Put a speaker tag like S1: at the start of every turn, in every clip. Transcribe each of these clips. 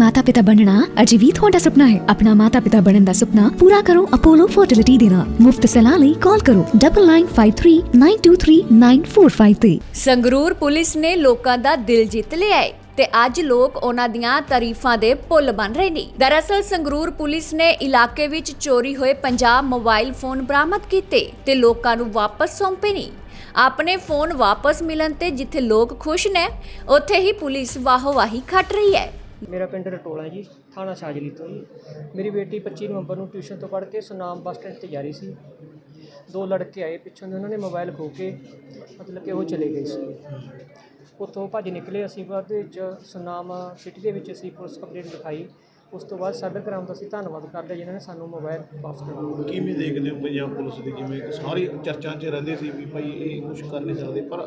S1: ਮਾਤਾ-ਪਿਤਾ ਬਣਨਾ ਅਜੇ ਵੀ ਤੁਹਾਡਾ ਸੁਪਨਾ ਹੈ। ਆਪਣਾ ਮਾਤਾ-ਪਿਤਾ ਬਣਨ ਦਾ ਸੁਪਨਾ ਪੂਰਾ ਕਰੋ ਅਪੋਲੋ ਫਰਟੀਲਿਟੀ ਦੇ ਨਾਲ। ਮੁਫਤ ਸਲਾਹ ਲਈ ਕਾਲ ਕਰੋ 9953923945
S2: ਸੰਗਰੂਰ ਪੁਲਿਸ ਨੇ ਲੋਕਾਂ ਦਾ ਦਿਲ ਜਿੱਤ ਲਿਆ ਹੈ ਤੇ ਅੱਜ ਲੋਕ ਉਹਨਾਂ ਦੀਆਂ ਤਾਰੀਫਾਂ ਦੇ ਪੁੱਲ ਬਣ ਰਹੇ ਨੇ। ਦਰਅਸਲ ਸੰਗਰੂਰ ਪੁਲਿਸ ਨੇ ਇਲਾਕੇ ਵਿੱਚ ਚੋਰੀ ਹੋਏ 50 ਮੋਬਾਈਲ ਫੋਨ ਬਰਾਮਦ ਕੀਤੇ ਤੇ ਲੋਕਾਂ ਨੂੰ ਵਾਪਸ ਸੌਂਪੇ ਨੇ। ਆਪਣੇ ਫੋਨ ਵਾਪਸ ਮਿਲਣ ਤੇ ਜਿੱਥੇ ਲੋਕ ਖੁਸ਼ ਨੇ, ਉੱਥੇ ਹੀ ਪੁਲਿਸ ਵਾਹੋ-ਵਾਹੀ ਖੱਟ ਰਹੀ ਹੈ।
S3: ਮੇਰਾ ਪਿੰਡ ਰਟੋਲਾ ਜੀ, ਥਾਣਾ ਸਾਜਲੀ ਤੋਂ। ਜੀ ਮੇਰੀ ਬੇਟੀ 25 ਨਵੰਬਰ ਨੂੰ ਟਿਊਸ਼ਨ ਤੋਂ ਪੜ੍ਹ ਕੇ ਸੁਨਾਮ ਬੱਸ ਸਟੈਂਡ ਤੇ ਜਾ ਰਹੀ ਸੀ। ਦੋ ਲੜਕੇ ਆਏ ਪਿੱਛੋਂ ਦੇ, ਉਹਨਾਂ ਨੇ ਮੋਬਾਈਲ ਖੋ ਕੇ ਮਤਲਬ ਕਿ ਉਹ ਚਲੇ ਗਏ ਸੀ। ਉੱਥੋਂ ਭੱਜ ਨਿਕਲੇ, ਅਸੀਂ ਬਾਅਦ ਵਿੱਚ ਸੁਨਾਮ ਸਿਟੀ ਦੇ ਵਿੱਚ ਅਸੀਂ ਪੁਲਿਸ ਕੰਪਲੇਂਟ ਲਿਖਾਈ। ਉਸ ਤੋਂ ਬਾਅਦ ਸਾਈਬਰ ਕ੍ਰਾਈਮ ਦਾ ਅਸੀਂ ਧੰਨਵਾਦ ਕਰਦੇ ਹਾਂ ਜਿਨ੍ਹਾਂ ਨੇ ਸਾਨੂੰ ਮੋਬਾਈਲ ਵਾਪਸ ਕਰ ਦਿੱਤਾ
S4: ਕਿਵੇਂ ਦੇਖਦੇ ਹੋ ਪੰਜਾਬ ਪੁਲਿਸ ਦੀ ਜਿਵੇਂ ਸਾਰੀ ਚਰਚਾ 'ਚ ਰਹਿੰਦੇ ਸੀ ਵੀ ਭਾਈ ਇਹ ਕੁਝ ਕਰ ਨਹੀਂ ਸਕਦੇ ਪਰ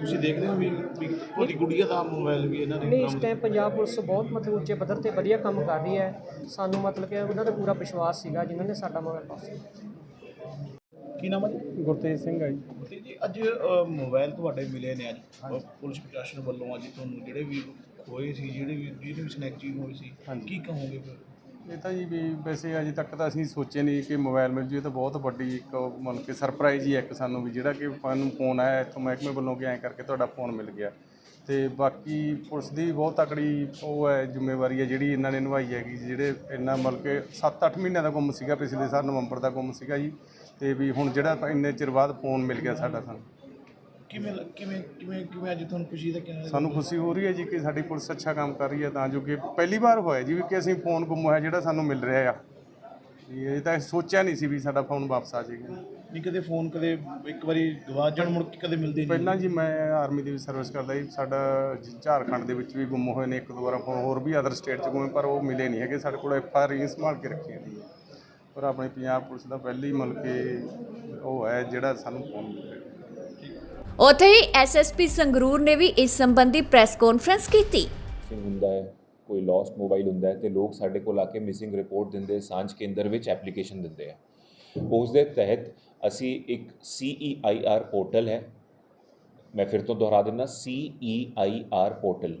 S4: ਤੁਸੀਂ ਦੇਖਦੇ ਹੋ ਵੀ ਤੁਹਾਡੀ ਗੁੜੀਆ ਦਾ ਮੋਬਾਈਲ ਵੀ ਇਹਨਾਂ ਨੇ
S3: ਨਹੀਂ ਇਸ ਟਾਈਮ ਪੰਜਾਬ ਪੁਲਿਸ ਬਹੁਤ ਮਤਲਬ ਉੱਚੇ ਪੱਧਰ ਤੇ ਵਧੀਆ ਕੰਮ ਕਰ ਰਹੀ ਹੈ। ਸਾਨੂੰ ਮਤਲਬ ਕਿ ਉਹਨਾਂ ਦਾ ਪੂਰਾ ਵਿਸ਼ਵਾਸ ਸੀਗਾ ਜਿਨ੍ਹਾਂ ਨੇ ਸਾਡਾ ਮੋਬਾਈਲ ਵਾਪਸ ਕੀਤਾ
S4: ਕੀ ਨਾਮ ਹੈ ਜੀ?
S5: ਗੁਰਤੇਜ ਸਿੰਘ ਆ ਜੀ।
S4: ਅੱਜ ਮੋਬਾਈਲ ਤੁਹਾਡੇ ਮਿਲੇ ਨੇ ਅੱਜ। ਪੁਲਿਸ ਪ੍ਰਸ਼ਾਸਨ ਵੱਲੋਂ ਅੱਜ ਤੁਹਾਨੂੰ ਜਿਹੜੇ ਵੀ ਹੋਏ ਸੀ ਜਿਹੜੇ ਵੀ ਜਿਹਦੇ ਵੀ ਸਨੈਚਿੰਗ ਹੋਈ ਸੀ
S5: ਹਾਂਜੀ।
S4: ਕੀ ਕਹੋਗੇ ਫਿਰ?
S5: ਇਹ ਤਾਂ ਜੀ ਵੀ ਵੈਸੇ ਅਜੇ ਤੱਕ ਤਾਂ ਅਸੀਂ ਸੋਚੇ ਨਹੀਂ ਕਿ ਮੋਬਾਈਲ ਮਿਲ ਜੂ ਇਹ ਤਾਂ ਬਹੁਤ ਵੱਡੀ ਇੱਕ ਮਤਲਬ ਕਿ ਸਰਪ੍ਰਾਈਜ਼ ਹੀ ਹੈ ਇੱਕ ਸਾਨੂੰ ਵੀ ਜਿਹੜਾ ਕਿ ਸਾਨੂੰ ਫੋਨ ਆਇਆ ਇੱਥੋਂ ਮਹਿਕਮੇ ਵੱਲੋਂ ਕਿ ਐਂ ਕਰਕੇ ਤੁਹਾਡਾ ਫੋਨ ਮਿਲ ਗਿਆ। ਤੇ ਬਾਕੀ ਪੁਲਿਸ ਦੀ ਬਹੁਤ ਤਕੜੀ ਉਹ ਹੈ ਜ਼ਿੰਮੇਵਾਰੀ ਹੈ ਜਿਹੜੀ ਇਹਨਾਂ ਨੇ ਨਿਭਾਈ ਹੈਗੀ ਜਿਹੜੇ ਇੰਨਾ ਮਤਲਬ ਕਿ 7-8 ਮਹੀਨਿਆਂ ਦਾ ਗੁੰਮ ਸੀਗਾ ਪਿਛਲੇ ਸਾਲ ਨਵੰਬਰ ਦਾ ਗੁੰਮ ਸੀਗਾ ਜੀ। ਤੇ ਵੀ ਹੁਣ ਜਿਹੜਾ ਇੰਨੇ ਚਿਰ ਬਾਅਦ ਫੋਨ ਮਿਲ ਗਿਆ ਸਾਡਾ ਸਾਨੂੰ।
S4: ਕਿਵੇਂ ਕਿਵੇਂ ਕਿਵੇਂ ਕਿਵੇਂ ਅੱਜ ਤੁਹਾਨੂੰ ਖੁਸ਼ੀ ਦਾ ਕਿਹਾ
S5: ਸਾਨੂੰ ਖੁਸ਼ੀ ਹੋ ਰਹੀ ਹੈ ਜੀ ਕਿ ਸਾਡੀ ਪੁਲਿਸ ਅੱਛਾ ਕੰਮ ਕਰ ਰਹੀ ਹੈ ਤਾਂ ਜੋ ਕਿ ਪਹਿਲੀ ਵਾਰ ਹੋਇਆ ਜੀ ਵੀ ਕਿ ਅਸੀਂ ਫੋਨ ਗੁੰਮ ਹੋਇਆ ਜਿਹੜਾ ਸਾਨੂੰ ਮਿਲ ਰਿਹਾ ਆ। ਵੀ ਇਹ ਤਾਂ ਸੋਚਿਆ ਨਹੀਂ ਸੀ ਵੀ ਸਾਡਾ ਫੋਨ ਵਾਪਸ ਆ ਜਾਏਗਾ।
S4: ਨਹੀਂ ਕਦੇ ਫੋਨ ਕਦੇ ਇੱਕ ਵਾਰੀ ਗਵਾਚ ਜਾਣ ਮੁੜ ਕੇ ਕਦੇ ਮਿਲਦੇ ਨਹੀਂ।
S5: ਪਹਿਲਾਂ ਜੀ ਮੈਂ ਆਰਮੀ ਦੀ ਵੀ ਸਰਵਿਸ ਕਰਦਾ ਜੀ ਸਾਡਾ ਝਾਰਖੰਡ ਦੇ ਵਿੱਚ ਵੀ ਗੁੰਮ ਹੋਏ ਨੇ ਇੱਕ ਦੋ ਵਾਰ ਫੋਨ ਹੋਰ ਵੀ ਅਦਰ ਸਟੇਟ 'ਚ ਗੁੰਮੇ ਪਰ ਉਹ ਮਿਲੇ ਨਹੀਂ ਹੈਗੇ ਸਾਡੇ ਕੋਲ ਐਫ ਆਰ ਆਈ ਸੰਭਾਲ ਕੇ ਰੱਖੀਆਂ ਨੇ। ਪਰ ਆਪਣੀ ਪੰਜਾਬ ਪੁਲਿਸ ਦਾ ਪਹਿਲੀ ਮਤਲਬ ਕਿ ਉਹ ਹੈ ਜਿਹੜਾ ਸਾਨੂੰ ਫੋਨ ਮਿਲ ਰਿਹਾ
S2: ਉੱਥੇ ਹੀ ਐਸਐਸਪੀ ਸੰਗਰੂਰ ਨੇ ਵੀ ਇਸ ਸੰਬੰਧੀ ਪ੍ਰੈਸ ਕਾਨਫਰੰਸ ਕੀਤੀ।
S6: ਹੁੰਦਾ ਹੈ, ਕੋਈ ਲੌਸਟ ਮੋਬਾਈਲ ਹੁੰਦਾ ਹੈ ਤੇ ਲੋਕ ਸਾਡੇ ਕੋਲ ਆ ਕੇ ਮਿਸਿੰਗ ਰਿਪੋਰਟ ਦਿੰਦੇ, ਸਾਂਝ ਕੇਂਦਰ ਵਿੱਚ ਐਪਲੀਕੇਸ਼ਨ ਦਿੰਦੇ ਆ। ਉਸ ਦੇ ਤਹਿਤ ਅਸੀਂ ਇੱਕ CEIR ਪੋਰਟਲ ਹੈ। ਮੈਂ ਫਿਰ ਤੋਂ ਦੁਹਰਾ ਦਿੰਦਾ CEIR ਪੋਰਟਲ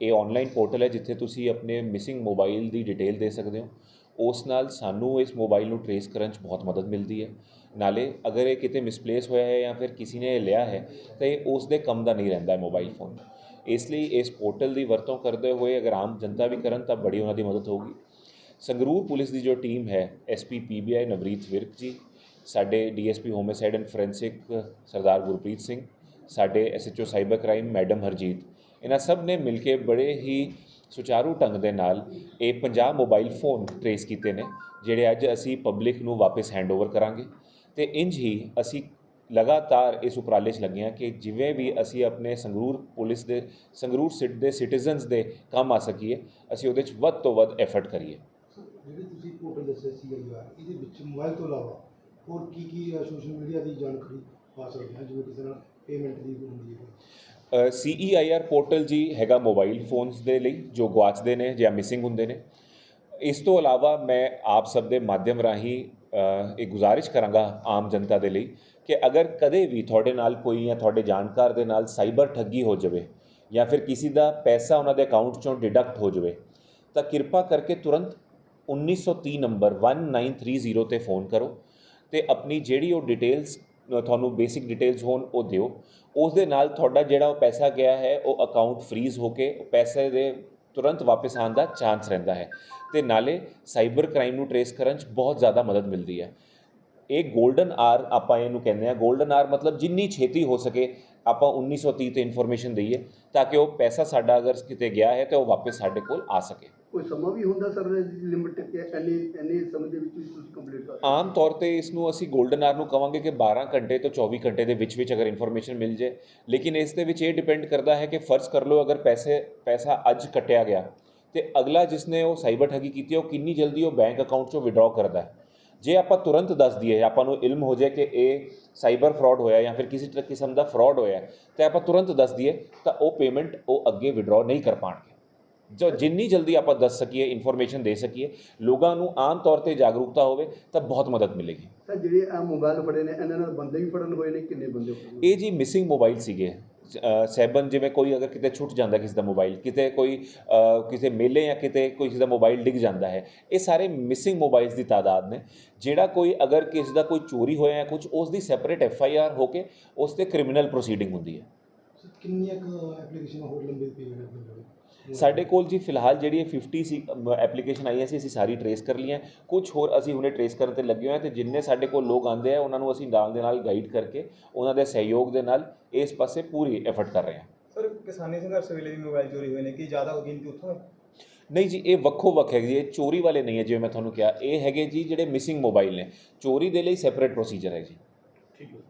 S6: ਇਹ ਆਨਲਾਈਨ ਪੋਰਟਲ ਹੈ ਜਿੱਥੇ ਤੁਸੀਂ ਆਪਣੇ ਮਿਸਿੰਗ ਮੋਬਾਈਲ ਦੀ ਡਿਟੇਲ ਦੇ ਸਕਦੇ ਹੋ। ਉਸ ਨਾਲ ਸਾਨੂੰ ਇਸ ਮੋਬਾਈਲ ਨੂੰ ਟਰੇਸ ਕਰਨ 'ਚ ਬਹੁਤ ਮਦਦ ਮਿਲਦੀ ਹੈ। ਨਾਲੇ ਅਗਰ ਇਹ ਕਿਤੇ ਮਿਸਪਲੇਸ ਹੋਇਆ ਹੈ ਜਾਂ ਫਿਰ ਕਿਸੇ ਨੇ ਇਹ ਲਿਆ ਹੈ, ਤਾਂ ਇਹ ਉਸ ਦੇ ਕੰਮ ਦਾ ਨਹੀਂ ਰਹਿੰਦਾ ਮੋਬਾਈਲ ਫੋਨ ਇਸ ਲਈ ਇਸ ਪੋਰਟਲ ਦੀ ਵਰਤੋਂ ਕਰਦੇ ਹੋਏ ਅਗਰ ਆਮ ਜਨਤਾ ਵੀ ਕਰਨ, ਤਾਂ ਬੜੀ ਉਹਨਾਂ ਦੀ ਮਦਦ ਹੋਊਗੀ। ਸੰਗਰੂਰ ਪੁਲਿਸ ਦੀ ਜੋ ਟੀਮ ਹੈ ਐਸਪੀ ਪੀਬੀਆਈ ਨਵਰੀਤ ਵਿਰਕ ਜੀ, ਸਾਡੇ DSP homicide and forensic Sardar Gurpreet Singh, ਸਾਡੇ SHO cyber crime madam Harjeet, ਇਹਨਾਂ ਸਭ ਨੇ ਮਿਲ ਕੇ ਬੜੇ ਹੀ ਸੁਚਾਰੂ ਢੰਗ ਦੇ ਨਾਲ ਇਹ 50 ਮੋਬਾਈਲ ਫੋਨ ਟਰੇਸ ਕੀਤੇ ਨੇ, ਜਿਹੜੇ ਅੱਜ ਅਸੀਂ ਪਬਲਿਕ ਨੂੰ ਵਾਪਸ ਹੈਂਡਓਵਰ ਕਰਾਂਗੇ। ਤੇ ਇੰਜ ਹੀ ਅਸੀਂ ਲਗਾਤਾਰ ਇਸ ਉਪਰਾਲੇ 'ਚ ਲੱਗੇ ਹਾਂ ਕਿ ਜਿਵੇਂ ਵੀ ਅਸੀਂ ਆਪਣੇ ਸੰਗਰੂਰ ਪੁਲਿਸ ਦੇ ਸੰਗਰੂਰ ਸਿਟ ਦੇ ਸਿਟੀਜ਼ਨਸ ਦੇ ਕੰਮ ਆ ਸਕੀਏ ਅਸੀਂ ਉਹਦੇ 'ਚ ਵੱਧ ਤੋਂ ਵੱਧ ਐਫਰਟ ਕਰੀਏ।
S7: ਜਿਹੜੇ ਤੁਸੀਂ ਪੋਰਟਲ ਦੱਸਿਆ ਸੀ ਇਹਦੇ ਵਿੱਚ ਮੋਬਾਈਲ ਤੋਂ ਇਲਾਵਾ ਹੋਰ ਕੀ ਕੀ ਸੋਸ਼ਲ ਮੀਡੀਆ ਦੀ ਜਾਣਕਾਰੀ ਪਾ ਸਕਦੇ ਹਾਂ ਜਿਵੇਂ ਕਿਸੇ ਨਾਲ ਪੇਮੈਂਟ ਦੀ ਹੁੰਦੀ ਹੈ?
S6: ਸੀਈਆਈਆਰ ਪੋਰਟਲ ਜੀ ਹੈਗਾ ਮੋਬਾਈਲ ਫੋਨਸ ਦੇ ਲਈ ਜੋ ਗਵਾਚਦੇ ਨੇ ਜਾਂ ਮਿਸਿੰਗ ਹੁੰਦੇ ਨੇ। ਇਸ ਤੋਂ ਇਲਾਵਾ ਮੈਂ ਆਪ ਸਭ ਦੇ ਮਾਧਿਅਮ ਰਾਹੀਂ ਇਹ ਗੁਜ਼ਾਰਿਸ਼ ਕਰਾਂਗਾ ਆਮ ਜਨਤਾ ਦੇ ਲਈ ਕਿ ਅਗਰ ਕਦੇ ਵੀ ਤੁਹਾਡੇ ਨਾਲ ਕੋਈ ਜਾਂ ਤੁਹਾਡੇ ਜਾਣਕਾਰ ਦੇ ਨਾਲ ਸਾਈਬਰ ਠੱਗੀ ਹੋ ਜਾਵੇ ਜਾਂ ਫਿਰ ਕਿਸੇ ਦਾ ਪੈਸਾ ਉਹਨਾਂ ਦੇ ਅਕਾਊਂਟ ਚੋਂ ਡਿਡਕਟ ਹੋ ਜਾਵੇ, ਤਾਂ ਕਿਰਪਾ ਕਰਕੇ ਤੁਰੰਤ 1930 ਨੰਬਰ 1930 ਤੇ ਫੋਨ ਕਰੋ ਤੇ ਆਪਣੀ ਜਿਹੜੀ ਉਹ ਡਿਟੇਲਸ ਤੁਹਾਨੂੰ ਬੇਸਿਕ ਡਿਟੇਲਸ ਹੋਣ, ਉਹ ਦਿਓ। ਉਸ ਦੇ ਨਾਲ ਤੁਹਾਡਾ ਜਿਹੜਾ ਉਹ ਪੈਸਾ ਗਿਆ ਹੈ, ਉਹ ਅਕਾਊਂਟ ਫ੍ਰੀਜ਼ ਹੋ ਕੇ ਪੈਸੇ ਦੇ ਤੁਰੰਤ ਵਾਪਸ ਆਉਣ ਦਾ ਚਾਂਸ ਰਹਿੰਦਾ ਹੈ। ਤੇ ਨਾਲੇ ਸਾਈਬਰ ਕ੍ਰਾਈਮ ਨੂੰ ਟਰੇਸ ਕਰਨ 'ਚ ਬਹੁਤ ਜ਼ਿਆਦਾ ਮਦਦ ਮਿਲਦੀ ਹੈ। ਇਹ 골ਡਨ ਆਰ ਆਪਾਂ ਇਹਨੂੰ ਕਹਿੰਦੇ ਆ 골ਡਨ ਆਰ ਮਤਲਬ ਜਿੰਨੀ ਛੇਤੀ ਹੋ ਸਕੇ ਆਪਾਂ 1930 ਤੇ ਇਨਫੋਰਮੇਸ਼ਨ ਦਈਏ ਤਾਂ ਕਿ ਉਹ ਪੈਸਾ ਸਾਡਾ ਅਗਰ ਕਿਤੇ ਗਿਆ ਹੈ ਤੇ ਉਹ ਵਾਪਸ ਸਾਡੇ ਕੋਲ ਆ ਸਕੇ।
S7: ਕੋਈ ਸਮਾਂ ਵੀ ਹੁੰਦਾ ਸਰ ਲਿਮਿਟ ਕਿ ਇੰਨੇ ਇੰਨੇ ਸਮੇਂ ਦੇ ਵਿੱਚ ਤੁਸੀਂ ਕੰਪਲੀਟ ਕਰ
S6: ਆਮ ਤੌਰ ਤੇ ਇਸ ਨੂੰ ਅਸੀਂ 골ਡਨ ਆਰ ਨੂੰ ਕਵਾਂਗੇ ਕਿ 12 ਘੰਟੇ ਤੋਂ 24 ਘੰਟੇ ਦੇ ਵਿੱਚ ਵਿੱਚ ਅਗਰ ਇਨਫੋਰਮੇਸ਼ਨ ਮਿਲ ਜੇ। ਲੇਕਿਨ ਇਸ ਦੇ ਵਿੱਚ ਇਹ ਡਿਪੈਂਡ ਕਰਦਾ ਹੈ ਕਿ ਫਰਜ਼ ਕਰ ਲਓ ਅਗਰ ਪੈਸੇ ਪੈਸਾ ਅੱਜ ਕੱਟਿਆ ਗਿਆ ਤੇ ਅਗਲਾ ਜਿਸਨੇ ਉਹ ਸਾਈਬਰ ਠੱਗੀ ਕੀਤੀ ਹੈ, ਉਹ ਕਿੰਨੀ ਜਲਦੀ ਉਹ ਬੈਂਕ ਅਕਾਊਂਟ ਚੋਂ ਵਿਡਰਾਅ ਕਰਦਾ ਹੈ। ਜੇ ਆਪਾਂ ਤੁਰੰਤ ਦੱਸ ਦਈਏ ਆਪਾਂ ਨੂੰ ਇਲਮ ਹੋ ਜਾਏ ਕਿ ਇਹ ਸਾਈਬਰ ਫਰਾਡ ਹੋਇਆ ਜਾਂ ਫਿਰ ਕਿਸੇ ਤਰ੍ਹਾਂ ਕਿਸਮ ਦਾ ਫਰਾਡ ਹੋਇਆ ਤੇ ਆਪਾਂ ਤੁਰੰਤ ਦੱਸ ਦਈਏ ਤਾਂ ਉਹ ਪੇਮੈਂਟ ਉਹ ਅੱਗੇ ਵਿਡਰਾਅ ਨਹੀਂ ਕਰ ਪਾਣਗੇ। ਜੋ ਜਿੰਨੀ ਜਲਦੀ ਆਪਾਂ ਦੱਸ ਸਕੀਏ ਇਨਫੋਰਮੇਸ਼ਨ ਦੇ ਸਕੀਏ ਲੋਕਾਂ ਨੂੰ ਆਮ ਤੌਰ ਤੇ ਜਾਗਰੂਕਤਾ ਹੋਵੇ ਤਾਂ ਬਹੁਤ ਮਦਦ ਮਿਲੇਗੀ।
S7: ਸਰ ਜਿਹੜੇ ਆ ਮੋਬਾਈਲ ਫੜੇ ਨੇ ਇਹਨਾਂ ਨਾਲ ਬੰਦੇ ਵੀ ਫੜਨ ਹੋਏ ਨੇ ਕਿੰਨੇ ਬੰਦੇ
S6: ਇਹ ਜੀ ਮਿਸਿੰਗ ਮੋਬਾਈਲ ਸੀਗੇ। ਅ, ਸੈਬਨ ਜਿਵੇਂ ਕੋਈ ਅਗਰ ਕਿਤੇ ਛੁੱਟ ਜਾਂਦਾ ਕਿਸੇ ਦਾ ਮੋਬਾਈਲ ਕਿਤੇ ਕੋਈ ਕਿਸੇ ਮੇਲੇ ਜਾਂ ਕਿਤੇ ਕੋਈ ਕਿਸੇ ਦਾ ਮੋਬਾਈਲ ਡਿੱਗ ਜਾਂਦਾ ਹੈ ਇਹ ਸਾਰੇ ਮਿਸਿੰਗ ਮੋਬਾਈਲਸ ਦੀ ਤਾਦਾਦ ਨੇ। ਜਿਹੜਾ ਕੋਈ ਅਗਰ ਕਿਸੇ ਦਾ ਕੋਈ ਚੋਰੀ ਹੋਇਆ ਹੈ ਕੁਝ ਉਸ ਦੀ ਸੈਪਰੇਟ ਐਫ ਆਈ ਆਰ ਹੋ ਕੇ ਉਸ ਤੇ ਕ੍ਰਿਮੀਨਲ ਪ੍ਰੋਸੀਡਿੰਗ ਹੁੰਦੀ ਹੈ।
S7: ਕਿੰਨੀਆਂ ਐਪਲੀਕੇਸ਼ਨ ਹੋਰ ਲੰਬੇ ਪਏ
S6: ਸਾਡੇ ਕੋਲ ਜੀ ਫਿਲਹਾਲ ਜਿਹੜੀ ਇਹ 50 ਸੀ ਐਪਲੀਕੇਸ਼ਨ ਆਈਆਂ ਸੀ ਅਸੀਂ ਸਾਰੀ ਟਰੇਸ ਕਰ ਲਈਆਂ। ਕੁਝ ਹੋਰ ਅਸੀਂ ਹੁਣੇ ਟਰੇਸ ਕਰਨ ਤੇ ਲੱਗੇ ਹੋਏ ਹਾਂ ਤੇ ਜਿੰਨੇ ਸਾਡੇ ਕੋਲ ਲੋਕ ਆਉਂਦੇ ਆ ਉਹਨਾਂ ਨੂੰ ਅਸੀਂ ਨਾਲ ਦੇ ਨਾਲ ਗਾਈਡ ਕਰਕੇ ਉਹਨਾਂ ਦੇ ਸਹਿਯੋਗ ਦੇ ਨਾਲ ਇਸ ਪਾਸੇ ਪੂਰੀ ਐਫਰਟ ਕਰ ਰਹੇ ਹਾਂ।
S8: ਸਰ ਕਿਸਾਨੀ ਸੰਘਰਸ਼ ਵੇਲੇ ਵੀ ਮੋਬਾਈਲ ਚੋਰੀ ਹੋਏ ਨੇ ਕੀ ਜ਼ਿਆਦਾ ਗਿਣਤੀ ਉੱਥੋਂ ਹੈ?
S6: ਨਹੀਂ ਜੀ ਇਹ ਵੱਖੋ ਵੱਖ ਹੈ ਜੀ ਇਹ ਚੋਰੀ ਵਾਲੇ ਨਹੀਂ ਹੈ ਜਿਵੇਂ ਮੈਂ ਤੁਹਾਨੂੰ ਕਿਹਾ। ਇਹ ਹੈਗੇ ਜੀ ਜਿਹੜੇ ਮਿਸਿੰਗ ਮੋਬਾਈਲ ਨੇ। ਚੋਰੀ ਦੇ ਲਈ ਸੈਪਰੇਟ ਪ੍ਰੋਸੀਜਰ ਹੈ ਜੀ।
S4: ਠੀਕ ਹੈ।